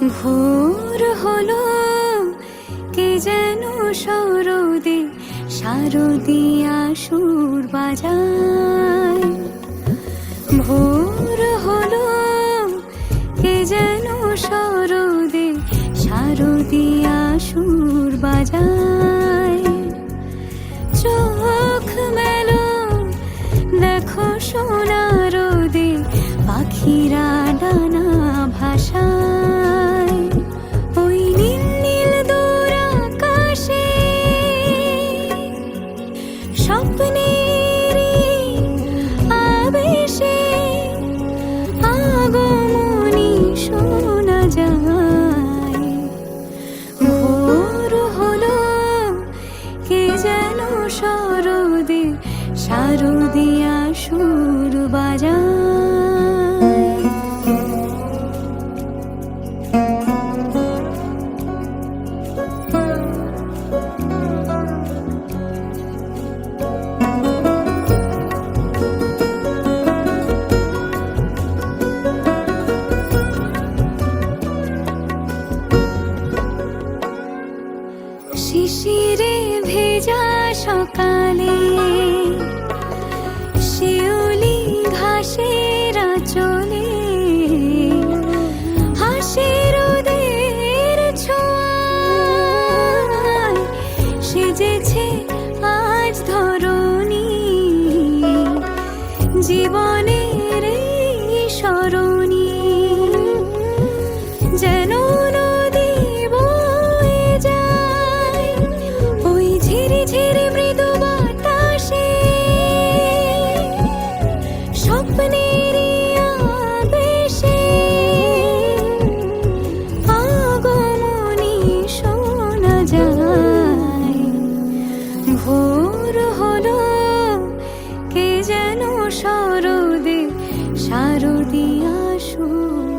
ভোর হলো, কে যেন সরদে শারদিয়া সুর বাজায় ভোর হলো, কে যেন সরদে শারদিয়া সুর বাজায় চোখ মেলো, দেখো সোনা শারদিয়া সুর বাজায়। শিশিরে ভেজা সকালে সেজেছে আজ ধরণী। জীবনের কে যেন সরদে শারদিয়া সুর